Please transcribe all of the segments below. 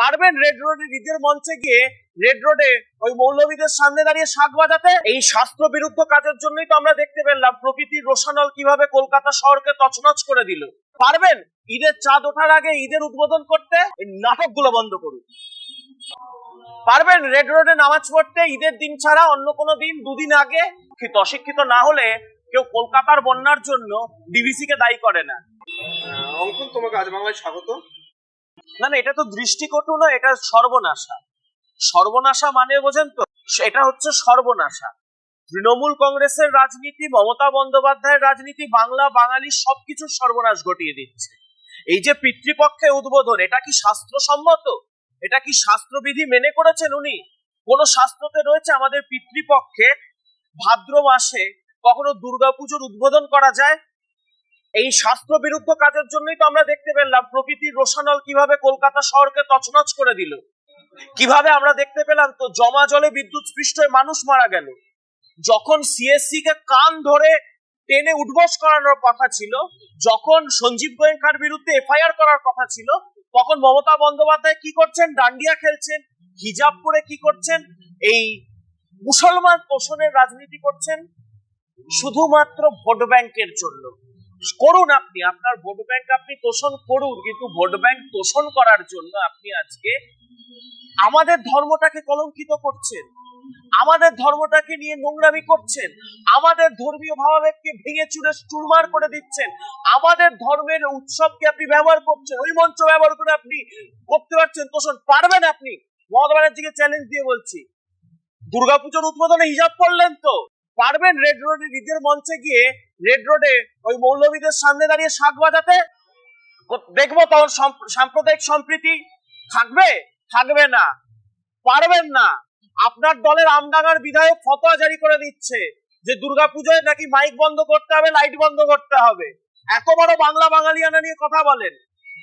পারবেন রেড রোডে ঈদের মঞ্চে গিয়ে রেড রোডে ওই মৌলবীদের সামনে দাঁড়িয়ে শাক বাজাতে। এই শাস্ত্র বিরুদ্ধ কাজের জন্যই তো আমরা দেখতে পেলাম প্রকৃতির রোশানল কীভাবে কলকাতা শহরকে তছনছ করে দিল। পারবেন ঈদের চাঁদ ওঠার আগে ঈদের উদ্বোধন করতে? নাটকগুলো বন্ধ করুন। পারবেন রেড রোডে নামাজ পড়তে ঈদের দিন ছাড়া অন্য কোনো দিন, দুদিন আগে। শিক্ষিত অশিক্ষিত না হলে কেউ কলকাতার বন্যার জন্য ডিবিসি কে দায়ী করে না। অঙ্কন তোমাকে আজ বাংলায় স্বাগত না এটা তো দৃষ্টিকটু না, এটা সর্বনাশা। সর্বনাশা মানে বোঝেন তো, এটা হচ্ছে সর্বনাশা। তৃণমূল কংগ্রেসের রাজনীতি, মমতা বন্দ্যোপাধ্যায়ের রাজনীতি, বাংলা, বাঙালি সবকিছু সর্বনাশ ঘটিয়ে দিচ্ছে। এই যে পিতৃপক্ষে উদ্বোধন, এটা কি শাস্ত্রসম্মত? এটা কি শাস্ত্রবিধি মেনে করেছেন উনি? কোন শাস্ত্রতে রয়েছে আমাদের পিতৃপক্ষে ভাদ্র মাসে কখনো দুর্গাপুজোর উদ্বোধন করা যায়? এই শাস্ত্র বিরুদ্ধ কাজের জন্যই তো আমরা দেখতে পেলাম প্রকৃতির রোশানল কীভাবে কলকাতা শহরকে তছনছ করে দিল। কীভাবে আমরা দেখতে পেলাম তো জমা জলে বিদ্যুৎ স্পৃষ্ট মানুষ মারা গেল। যখন সিএসসি কে কান ধরে টেনে উঠবস করানোর কথা ছিল, যখন সঞ্জীব গোয়েঙ্কার বিরুদ্ধে এফআইআর করার কথা ছিল, তখন মমতা বন্দ্যোপাধ্যায় কি করছেন? ডান্ডিয়া খেলছেন, হিজাব পরে কি করছেন? এই মুসলমান তোষণের রাজনীতি করছেন, শুধুমাত্র ভোট ব্যাংকের জন্য। করুন আপনি, আপনার ভোট ব্যাংক আপনি তোষণ করুন, কিন্তু ভোট ব্যাংক তোষণ করার জন্য আপনি আজকে আমাদের ধর্মটাকে কলঙ্কিত করছেন, আমাদের ধর্মটাকে নিয়ে নোংরামি করছেন, আমাদের ধর্মীয় ভাবাবেগকে ভেঙে চুরে চুরমার করে দিচ্ছেন, আমাদের ধর্মের উৎসবকে আপনি ব্যবহার করছেন, ওই মঞ্চ ব্যবহার করে আপনি করতে পারছেন, তোষণ পারবেন আপনি। মমতা ব্যানার্জিকে চ্যালেঞ্জ দিয়ে বলছি, দুর্গাপুজোর উদ্বোধনে হিসাব করলেন তো, পারবেন রেড রোডে ঈদের মঞ্চে গিয়ে রেড রোডে ওই মৌলবীদের সামনে দাঁড়িয়ে শাক বাজাতে? দেখব তখন সাম্প্রদায়িক সম্প্রীতি থাকবে? থাকবে না। পারবেন না। আপনার দলের আমডাঙ্গার বিধায়ক ফতোয়া জারি করে দিচ্ছে যে দুর্গাপুজোয় নাকি মাইক বন্ধ করতে হবে, লাইট বন্ধ করতে হবে। এত বড় বাংলা বাঙালিয়ানা নিয়ে কথা বলেন।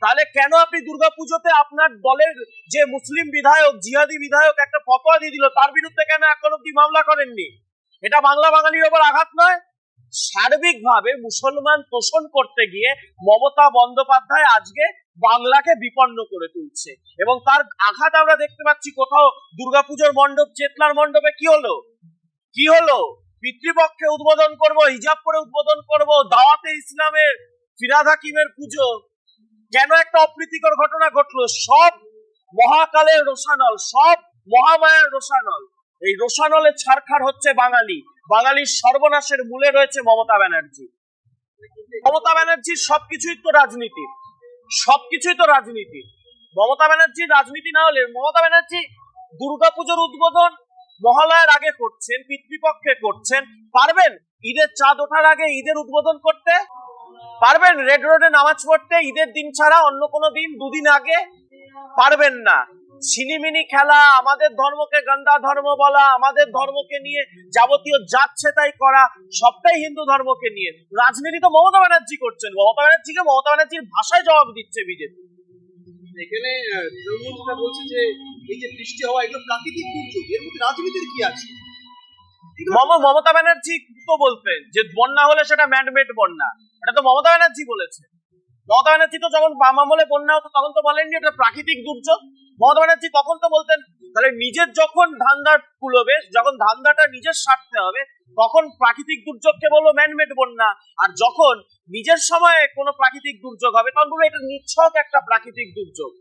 তাহলে কেন আপনি দুর্গাপুজোতে আপনার দলের যে মুসলিম বিধায়ক, জিহাদি বিধায়ক একটা ফতোয়া দিয়ে দিল, তার বিরুদ্ধে কেন এখন অব্দি মামলা করেননি? এটা বাংলা বাঙালির ওপর আঘাত নয়? সার্বিকভাবে মুসলমান তোষণ করতে গিয়ে মমতা বন্দ্যোপাধ্যায় আজকে বাংলাকে বিপন্ন করে তুলছে। এবং তার আঘাত আমরা দেখতে পাচ্ছি কোথাও দুর্গাপুজোর মণ্ডপ চেতলার মণ্ডপে কি হলো? কি হলো? পিতৃপক্ষে উদ্বোধন করব, হিজাব করে উদ্বোধন করব, দাওয়াতে ইসলামের ফিরাদ হাকিমের পুজো। কেন একটা অপ্রীতিকর ঘটনা ঘটলো? সব মহাকালের রোশানল, সব মহামায়ার রোশানল। এই রোশানলে ছারখার হচ্ছে বাঙালি। বাঙালির সর্বনাশের মূলে রয়েছে মমতা ব্যানার্জি। মমতা ব্যানার্জির সবকিছুই তো রাজনীতি। সবকিছুই তো রাজনীতি। মমতা ব্যানার্জির রাজনীতি না হলে, মমতা ব্যানার্জি দুর্গাপুজোর উদ্বোধন মহালয়ার আগে করছেন, পিতৃপক্ষে করছেন। পারবেন ঈদের চাঁদ ওঠার আগে ঈদের উদ্বোধন করতে? পারবেন রেড রোডে নামাজ পড়তে? ঈদের দিন ছাড়া অন্য কোনো দিন দুদিন আগে? পারবেন না। ছিনিমিনি খেলা আমাদের ধর্মকে গন্দা ধর্ম বলা আমাদের ধর্মকে নিয়ে যাবতীয় যাচ্ছে তাই করা সবটাই হিন্দু ধর্মকে নিয়ে। রাজনীতি তো মমতা ব্যানার্জি করছেন মমতা ব্যানার্জিকে মমতা ব্যানার্জির ভাষায় জবাব দিচ্ছে বিজেপি। এখানে তৃণমূল বলছে যে এই যে বৃষ্টি হওয়া এগুলো প্রাকৃতিক দুর্যোগ এর মধ্যে রাজনীতির কি আছে? মম মমতা ব্যানার্জি তো বলতেন যে বন্যা হলে সেটা ম্যানমেড বন্যা এটা তো মমতা ব্যানার্জি বলেছে। মমতা ব্যানার্জি তো যখন বাম আমলে বন্যা হতো তখন তো বলেননি এটা প্রাকৃতিক দুর্যোগ? মমতা ব্যানার্জি তখন তো বলতেন, তাহলে নিজের যখন ধান্দা কুলোবে, যখন ধান্দাটা নিজের স্বার্থে হবে, তখন প্রাকৃতিক দুর্যোগকে বলব ম্যানমেড বন্যা। আর যখন নিজের সময়ে কোনো প্রাকৃতিক দুর্যোগ হবে, তখন বলব এটা নিচ্ছক একটা প্রাকৃতিক দুর্যোগ।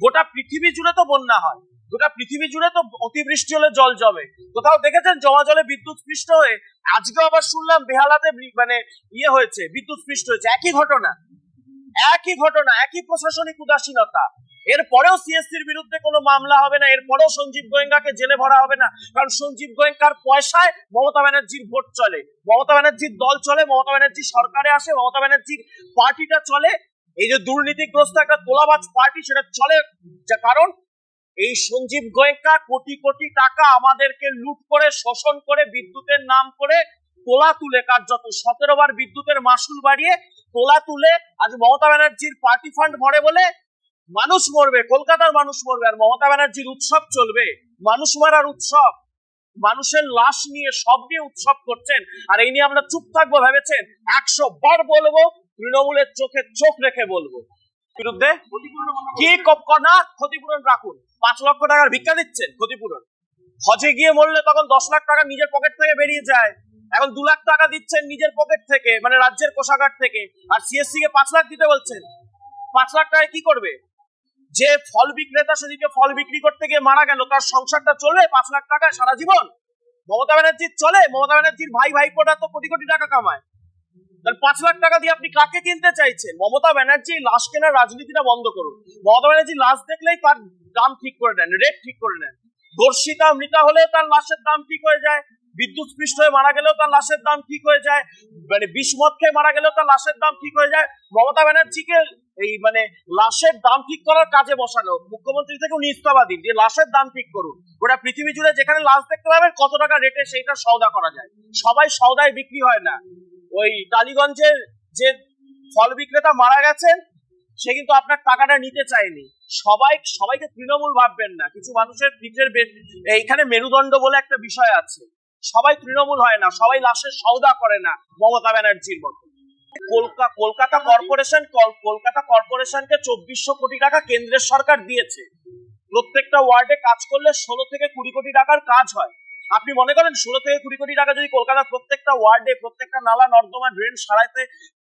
গোটা পৃথিবী জুড়ে তো বন্যা হয়, গোটা পৃথিবী জুড়ে তো অতিবৃষ্টি হলে জল জমে। কোথাও দেখেছেন জমা জলে বিদ্যুৎ স্পৃষ্ট হয়ে আজকে আবার শুনলাম বেহালাতে মানে ইয়ে হয়েছে, বিদ্যুৎ স্পৃষ্ট হয়েছে। একই ঘটনা একই ঘটনা, একই প্রশাসনিক উদাসীনতা। এরপরেও সিএসসির বিরুদ্ধে কোনো মামলা হবে না, এরপরেও সঞ্জীব গোয়েঙ্কাকে জেলে ভরা হবে না, কারণ সঞ্জীব গোয়েঙ্কার পয়সায় মমতা ব্যানার্জির ভোট চলে। মমতা ব্যানার্জির দল চলে, মমতা ব্যানার্জি সরকারে আসে, মমতা ব্যানার্জির পার্টিটা চলে। এই যে দুর্নীতিগ্রস্ত একটা তোলাবাজ পার্টি, সেটা চলে। কারণ, এই সঞ্জীব গোয়েঙ্কা কোটি কোটি টাকা আমাদেরকে লুট করে, শোষণ করে, বিদ্যুতের নাম করে তোলা তুলে কার্যত। সতেরো বার বিদ্যুতের মাসুল বাড়িয়ে তোলা তুলে আজ মমতা ব্যানার্জির পার্টি ফান্ড ভরে বলে মানুষ মরবে, কলকাতার মানুষ মরবে আর মমতা ব্যানার্জির উৎসব চলবে। মানুষ মারার উৎসব। মানুষের লাশ নিয়ে সব নিয়ে উৎসব করছেন। আর এই নিয়ে আমরা চুপ থাকব, ভেবেছেন? একশো বার বলব, তৃণমূলের চোখে চোখ রেখে বলব। বিরুদ্ধে? কি না, ক্ষতিপূরণ রাখুন। পাঁচ লক্ষ টাকার ভিক্ষা দিচ্ছেন ক্ষতিপূরণ। হজে গিয়ে মরলে তখন দশ লাখ টাকা নিজের পকেট থেকে বেরিয়ে যায়। এখন দু লাখ টাকা দিচ্ছেন নিজের পকেট থেকে মানে রাজ্যের কোষাগার থেকে। আর সিএসসি কে পাঁচ লাখ দিতে বলছেন। পাঁচ লাখ টাকায় কি করবে? যে ফল বিক্রেতা সেদিকে ফল বিক্রি করতে গিয়ে মারা গেল, তার সংসারটা চলবে পাঁচ লাখ টাকায় সারা জীবন? মমতা ব্যানার্জির চলে, মমতা ব্যানার্জির ভাই ভাইপোটা তো কোটি কোটি টাকা কামায়। তাহলে পাঁচ লাখ টাকা দিয়ে আপনি কাকে কিনতে চাইছেন? মমতা ব্যানার্জি লাশ কেনার রাজনীতিটা বন্ধ করুন। মমতা ব্যানার্জি লাশ দেখলেই তার দাম ঠিক করে নেন রেট ঠিক করে নেন। দর্শিতা মৃতা হলেও তার লাশের দাম ঠিক হয়ে যায়। বিদ্যুৎ স্পৃষ্ট হয়ে মারা গেলেও তার লাশের দাম ঠিক হয়ে যায় মানে বিষমত খেয়ে মারা গেলেও তার লাশের দাম ঠিক হয়ে যায়। মমতা ব্যানার্জিকে এই মানে লাশের দাম ঠিক করার কাজে বসানো মুখ্যমন্ত্রী থেকে উনি ইস্তফা দিন, যে লাশের দাম ঠিক করুন। গোটা পৃথিবী জুড়ে যেখানে লাশ দেখতে পাবেন, কত টাকা রেটে সেইটা সওদা করা যায়। সবাই সওদায় বিক্রি হয় না। ওই টালিগঞ্জের যে ফল বিক্রেতা মারা গেছেন, সে কিন্তু আপনার টাকাটা নিতে চায়নি। সবাই, সবাইকে তৃণমূল ভাববেন না। কিছু মানুষের বে- এইখানে মেরুদণ্ড বলে একটা বিষয় আছে। সবাই তৃণমূল হয় না, সবাই লাশের সওদা করে না মমতা ব্যানার্জির মতো। কলকাতা কর্পোরেশন কলকাতা কর্পোরেশনকে চব্বিশশো কোটি টাকা কেন্দ্রের সরকার দিয়েছে। প্রত্যেকটা ওয়ার্ডে কাজ করলে ষোলো থেকে কুড়ি কোটি টাকার কাজ হয়। আপনি মনে করেন ষোলো থেকে কুড়ি কোটি টাকা যদি কলকাতার প্রত্যেকটা ওয়ার্ডে, প্রত্যেকটা নালা নর্দমা ড্রেন সারাইতে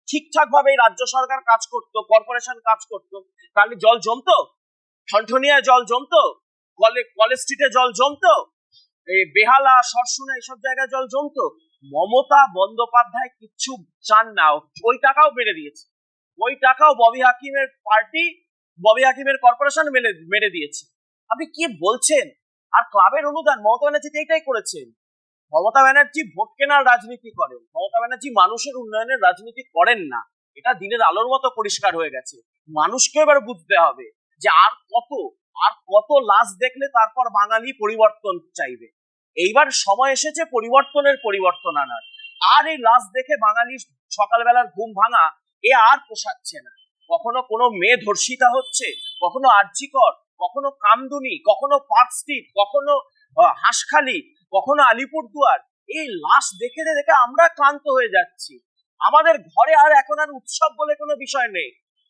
ঠিকঠাক ভাবে রাজ্য সরকার কাজ করতো, কর্পোরেশন কাজ করতো, তাহলে জল জমতো? ঠনঠনিয়ায় জল জমতো? কলে কলেজ স্ট্রিটে জল জমতো? বেহালা সরসুনা এইসব জায়গায় জল জমতো? মমতা বন্দ্যোপাধ্যায় কিচ্ছু চান না। ওই টাকাও মেরে দিয়েছে। ওই টাকাও ববি হাকিমের পার্টি, ববি হাকিমের কর্পোরেশন মেরে মেরে দিয়েছে। আপনি কি বলছেন? আর ক্লাবের অনুদান মমতা ব্যানার্জি এইটাই করেছেন। মমতা ব্যানার্জি ভোট কেনার রাজনীতি করেন। মমতা ব্যানার্জি মানুষের উন্নয়নের রাজনীতি করেন না। এটা দিনের আলোর মতো পরিষ্কার হয়ে গেছে। মানুষকে এবার বুঝতে হবে যে আর কত আর কত লাশ দেখলে তারপর বাঙালি পরিবর্তন চাইবে। এইবার সময় এসেছে পরিবর্তনের পরিবর্তন আনার। আর এই লাশ দেখে বাঙালির সকালবেলার ঘুম ভাঙা এ আর পোষাচ্ছে না। কখনো কোনো মেয়ে ধর্ষিতা হচ্ছে, কখনো আর্যিকর, কখনো কামদুনি, কখনো পার্ক স্ট্রিট কখনো হাঁসখালি, কখনো আলিপুরদুয়ার। এই লাশ দেখে দেখে আমরা ক্লান্ত হয়ে যাচ্ছি। আমাদের ঘরে আর এখন আর উৎসব বলে কোনো বিষয় নেই।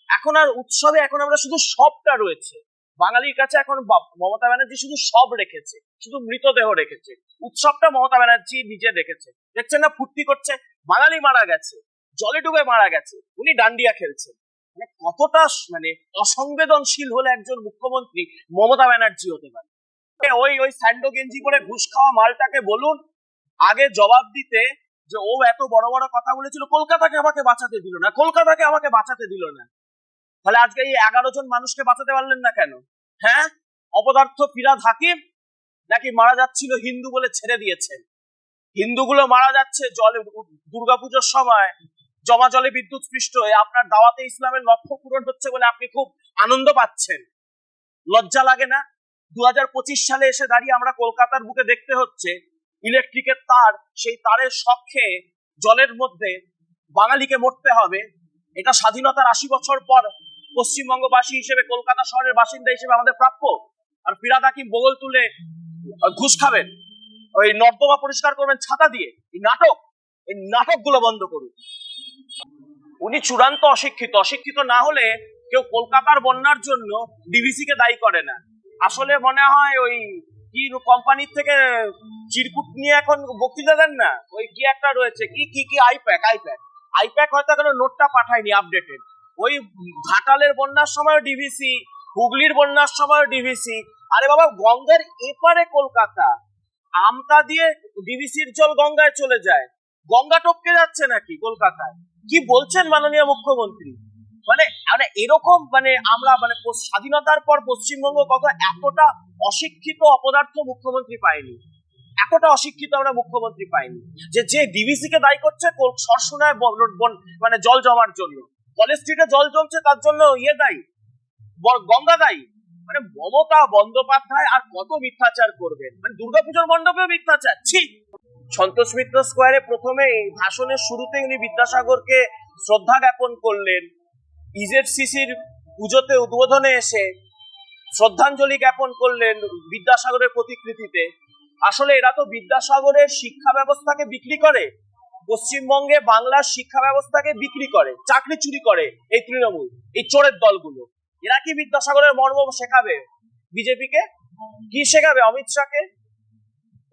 এখন আর উৎসবে এখন আমরা শুধু সবটা রয়েছে। বাঙালির কাছে এখন মমতা ব্যানার্জি শুধু সব রেখেছে, শুধু মৃতদেহ রেখেছে, উৎসবটা মমতা ব্যানার্জি নিজে রেখেছে দেখছেন না, ফুর্তি করছে, বাঙালি মারা গেছে, জলে ডুবে মারা গেছে, উনি ডান্ডিয়া খেলছেন। মানে কতটা মানে অসংবেদনশীল হলে একজন মুখ্যমন্ত্রী মমতা ব্যানার্জি হতে পারে। ওই ওই স্যান্ডো গেঞ্জি করে ঘুষ খাওয়া মালটাকে বলুন, আগে জবাব দিতে যে ও এত বড় বড় কথা বলেছিল, কলকাতাকে আমাকে বাঁচাতে দিল না, কলকাতাকে আমাকে বাঁচাতে দিল না। তাহলে আজকে এই এগারো জন মানুষকে বাঁচাতে পারলেন না কেন? হ্যাঁ? অপদার্থ ফিরাদ হাকিম নাকি মারা যাচ্ছিল হিন্দু বলে ছেড়ে দিয়েছেন? হিন্দুগুলো মারা যাচ্ছে জলে, দুর্গাপুজোর সময়। জমা জলে বিদ্যুৎ স্পৃষ্ট হয়ে আপনার দাওয়াতে ইসলামের লক্ষ্য পূরণ হচ্ছে বলে আপনি খুব আনন্দ পাচ্ছেন। লজ্জা লাগে না? দু হাজার পঁচিশ সালে এসে দাঁড়িয়ে আমরা কলকাতার বুকে দেখতে হচ্ছে, ইলেকট্রিকের তার সেই তারের শখে জলের মধ্যে বাঙালিকে মরতে হবে। এটা স্বাধীনতার আশি বছর পর পশ্চিমবঙ্গবাসী হিসেবে, কলকাতা শহরের বাসিন্দা হিসেবে আমাদের প্রাপ্য। আর ফিরাদ হাকিম বগল তুলে ঘুষ খাবেন। ওই নর্দমা পরিষ্কার করবেন ছাতা দিয়ে। এই নাটক, এই নাটকগুলো বন্ধ করুন। উনি চূড়ান্ত অশিক্ষিত। অশিক্ষিত না হলে কেউ কলকাতার বন্যার জন্য ডিভিসি কে দায়ী করে না। আসলে মনে হয় ওই কি কোম্পানির থেকে চিরকুট নিয়ে এখন বক্তৃতা দেন না? ওই কি একটা রয়েছে? কি কি কি, আইপ্যাক আইপ্যাক। আইপ্যাক হয়তো এখনও নোটটা পাঠায়নি আপডেটেড। ওই ঘাটালের বন্যার সময় ডিভিসি হুগলির বন্যার সময় ডিভিসি আরে বাবা, গঙ্গার এপারে কলকাতা, আমতা দিয়ে ডিভিসির জল গঙ্গায় চলে যায়। গঙ্গা টপকে যাচ্ছে নাকি কলকাতায়? কি বলছেন মাননীয় মুখ্যমন্ত্রী? মানে মানে এরকম মানে আমরা মানে স্বাধীনতার পর পশ্চিমবঙ্গ কত এতটা অশিক্ষিত অপদার্থ মুখ্যমন্ত্রী পায়নি। এতটা অশিক্ষিত আমরা মুখ্যমন্ত্রী পাইনি। যে যে ডিভিসি কে দায়ী করছে সরসুনায় মানে জল জমার জন্য। কলেজ স্ট্রিটে জল জমছে, তার জন্য ইয়ে দায়ী গঙ্গা দায়ী। মানে মমতা বন্দ্যোপাধ্যায় আর কত মিথ্যাচার করবেন? মানে দুর্গাপুজোর মণ্ডপেও মিথ্যাচার। ছি! সন্তোষ মিত্র স্কোয়ারে প্রথমে ভাষণের শুরুতে উনি বিদ্যাসাগরকে শ্রদ্ধা জ্ঞাপন করলেন। ইজেডসিসির পুজোতে উদ্বোধনে এসে শ্রদ্ধাঞ্জলি জ্ঞাপন করলেন বিদ্যাসাগরের প্রতিকৃতিতে। আসলে এরা তো বিদ্যাসাগরের শিক্ষা ব্যবস্থাকে বিক্রি করে। পশ্চিমবঙ্গে বাংলার শিক্ষা ব্যবস্থাকে বিক্রি করে, চাকরি চুরি করে এই তৃণমূল, এই চোরের দলগুলো। এরা কি বিদ্যাসাগরের মর্ম শেখাবে? বিজেপিকে? কি শেখাবে অমিত শাহকে?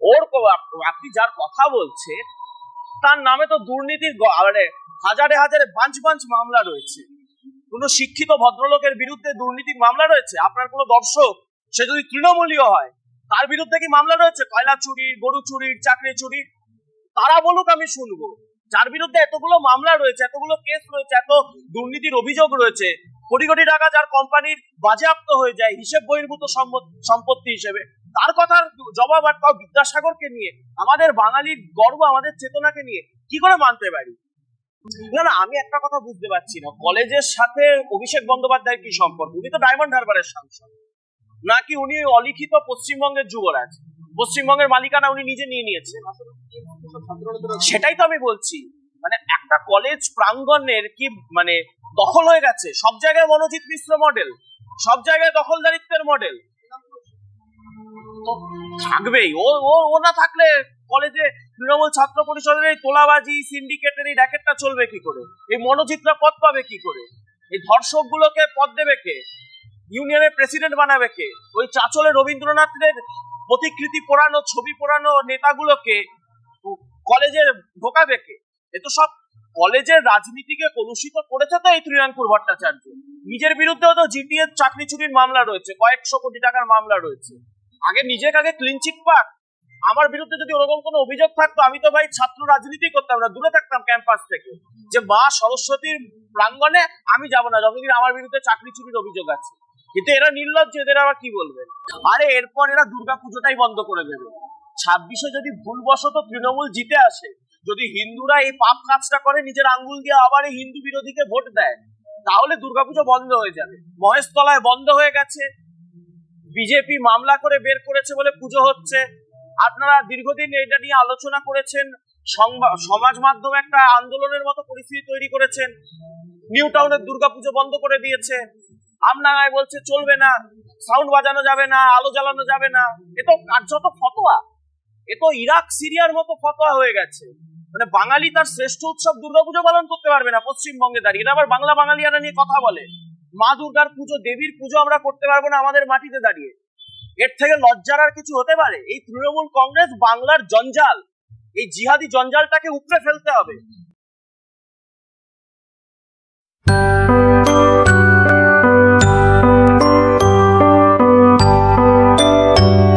ওর আপনি যার কথা বলছে, তার নামে তো দুর্নীতির মানে হাজারে হাজারে বাঞ্চ বাঞ্চ মামলা রয়েছে। কোন শিক্ষিত ভদ্রলোকের বিরুদ্ধে দুর্নীতির মামলা রয়েছে? আপনার কোনো দর্শক? সে যদি তৃণমূলীয় হয়, তার বিরুদ্ধে কি মামলা রয়েছে? কয়লা চুরি, গরু চুরির চাকরি চুরি তারা বলুক আমি শুনব। যার বিরুদ্ধে এতগুলো মামলা রয়েছে, এতগুলো কেস রয়েছে, এত দুর্নীতির অভিযোগ রয়েছে কোটি কোটি টাকা যার কোম্পানির বাজেয়াপ্ত হয়ে যায়, হিসেব বহির্ভূত সম্পত্তি হিসেবে। তার কথার জবাব আর তাও বিদ্যাসাগরকে নিয়ে, আমাদের বাঙালির গর্ব আমাদের চেতনাকে নিয়ে কি করে মানতে পারি? না না, আমি একটা কথা বুঝতে পারছি না। কলেজের সাথে অভিষেক বন্দ্যোপাধ্যায়ের কি সম্পর্ক? উনি তো ডায়মন্ড হারবারের সাংসদ। নাকি উনি অলিখিত পশ্চিমবঙ্গের যুবরাজ? পশ্চিমবঙ্গের মালিকানা উনি নিজে নিয়ে নিয়েছেন। সেটাই তো আমি বলছি। মানে একটা কলেজ প্রাঙ্গণের কি মানে দখল হয়ে গেছে? সব জায়গায় মনোজিৎ মিশ্র মডেল সব জায়গায় দখলদারিত্বের মডেল থাকবেই। ও ও ও না থাকলে কলেজে তৃণমূল ছাত্র পরিষদের এই তোলাবাজি সিন্ডিকেটের এই র্যাকেটটা চলবে কি করে? এই মনোজিৎরা পদ পাবে কি করে? এই ধর্ষক গুলোকে পদ দেবে কে? ইউনিয়নের প্রেসিডেন্ট বানাবে কে? ওই চাচলে রবীন্দ্রনাথের প্রতিকৃতি পোড়ানো, ছবি পোড়ানো নেতাগুলোকে কলেজে ঢোকাবে কে? এ তো সব কলেজের রাজনীতিকে কলুষিত করেছে তো এই ত্রিনাঙ্কুর ভট্টাচার্য। নিজের বিরুদ্ধেও তো জিটিএর চাকরি চুরির মামলা রয়েছে, কয়েকশো কোটি টাকার মামলা রয়েছে। আগে নিজেকে আগে ক্লিন চিট পাক। আমার বিরুদ্ধে যদি ওরকম কোনো অভিযোগ থাকতো, আমি তো ভাই ছাত্র রাজনীতি করতাম না, দূরে থাকতাম ক্যাম্পাস থেকে। যে মা সরস্বতীর প্রাঙ্গণে আমি যাব না, যতদিন আমার বিরুদ্ধে চাকরি চুরির অভিযোগ আছে। কিন্তু এরা নির্লজ্জ, এদের আবার কি বলবেন? আরে এরপর এরা দুর্গা পুজোটাই বন্ধ করে দেবে। ছাব্বিশে যদি ভুলবশত তৃণমূল জিতে আসে, যদি হিন্দুরা এই পাপ কাজটা করে, নিজের আঙ্গুল দিয়ে আবার এই হিন্দু বিরোধীকে ভোট দেয়, তাহলে দুর্গাপুজো বন্ধ হয়ে যাবে। মহেশতলায় বন্ধ হয়ে গেছে। বিজেপি মামলা করে বের করেছে বলে পুজো হচ্ছে। আপনারা দীর্ঘদিন এটা নিয়ে আলোচনা করেছেন সমাজ মাধ্যমে একটা আন্দোলনের মতো পরিস্থিতি তৈরি করেছেন। নিউ টাউনের দুর্গাপুজো বন্ধ করে দিয়েছে। আমনাগায় বলছে, চলবে না, সাউন্ড বাজানো যাবে না, আলো জ্বালানো যাবে না। এ তো কার্যত ফতোয়া। এ তো ইরাক, সিরিয়ার মতো ফতোয়া হয়ে গেছে। মানে বাঙালি তার শ্রেষ্ঠ উৎসব দুর্গাপুজো পালন করতে পারবে না পশ্চিমবঙ্গে দাঁড়িয়ে। এটা আবার বাংলা বাঙালিয়ানা নিয়ে কথা বলে। মা দুর্গার পুজো, দেবীর পুজো আমরা করতে পারব না আমাদের মাটিতে দাঁড়িয়ে। এর থেকে লজ্জার আর কিছু হতে পারে? এই তৃণমূল কংগ্রেস বাংলার জঞ্জাল। এই জিহাদি জঞ্জালটাকে উপড়ে ফেলতে হবে।